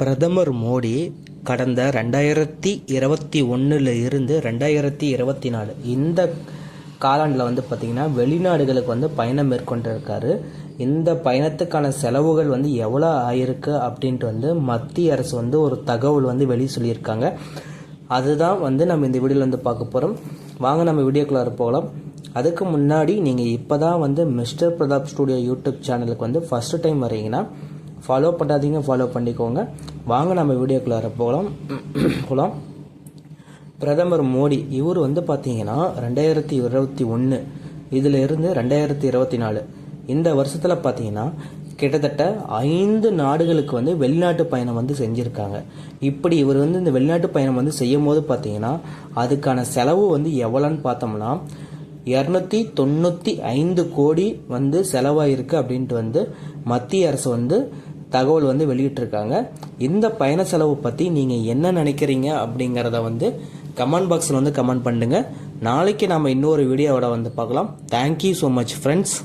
பிரதமர் மோடி கடந்த ரெண்டாயிரத்தி இருபத்தி ஒன்றில் இருந்து ரெண்டாயிரத்தி இருபத்தி நாலு இந்த காலாண்டில் வந்து பார்த்திங்கன்னா வெளிநாடுகளுக்கு வந்து பயணம் மேற்கொண்டிருக்காரு. இந்த பயணத்துக்கான செலவுகள் வந்து எவ்வளோ ஆயிருக்கு அப்படின்ட்டு வந்து மத்திய அரசு வந்து ஒரு தகவல் வந்து வெளியே சொல்லியிருக்காங்க. அதுதான் வந்து நம்ம இந்த வீடியோவில் வந்து பார்க்க போகிறோம் வாங்க நம்ம வீடியோக்குள்ளார போகலாம். அதுக்கு முன்னாடி நீங்கள் இப்போ தான் வந்து மிஸ்டர் பிரதாப் ஸ்டூடியோ யூடியூப் சேனலுக்கு வந்து ஃபஸ்ட்டு டைம் வரீங்கன்னா ஃபாலோ பண்ணாதீங்க ஃபாலோ பண்ணிக்கோங்க. வாங்க நம்ம வீடியோக்குள்ளார போகலாம். போகலாம் பிரதமர் மோடி இவர் வந்து பார்த்தீங்கன்னா ரெண்டாயிரத்தி இருபத்தி ஒன்று இதில் இருந்து ரெண்டாயிரத்தி இருபத்தி நாலு இந்த வருஷத்தில் பார்த்தீங்கன்னா கிட்டத்தட்ட ஐந்து நாடுகளுக்கு வந்து வெளிநாட்டு பயணம் வந்து செஞ்சுருக்காங்க. இப்படி இவர் வந்து இந்த வெளிநாட்டு பயணம் வந்து செய்யும் போது பார்த்தீங்கன்னா அதுக்கான செலவு வந்து எவ்வளோன்னு பார்த்தோம்னா இரநூத்தி தொண்ணூற்றி ஐந்து கோடி வந்து செலவாயிருக்கு அப்படின்ட்டு வந்து மத்திய அரசு வந்து தகவல் வந்து வெளியிட்டிருக்காங்க. இந்த பயண செலவு பற்றி நீங்கள் என்ன நினைக்கிறீங்க அப்படிங்கிறத வந்து கமெண்ட் பாக்ஸில் வந்து கமெண்ட் பண்ணுங்கள் நாளைக்கு நம்ம இன்னொரு வீடியோவோட வந்து பார்க்கலாம். Thank you so much friends